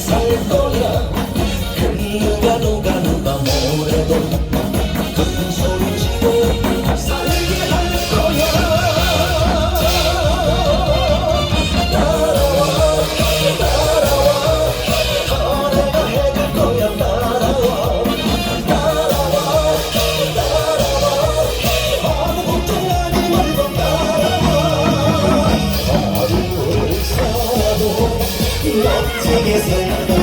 salto ya, que nunca, nunca, nunca more de love to get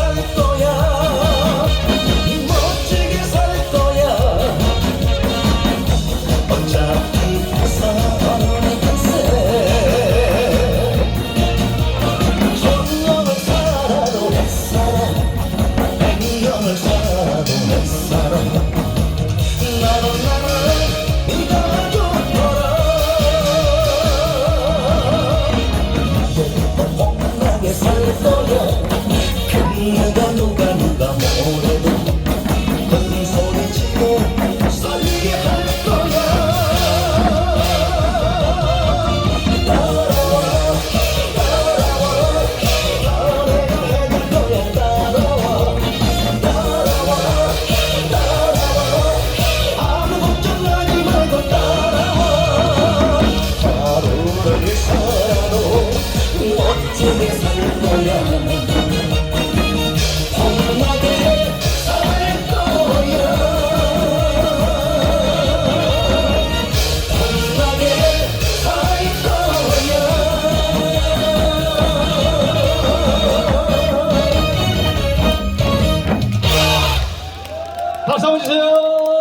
살 거야. 멋지게 살 거야. 어차피 사는 세. 천년을 살아도 내 사랑. 백년을 살아도 내 사랑. nunca, nunca. Vamos, Leão!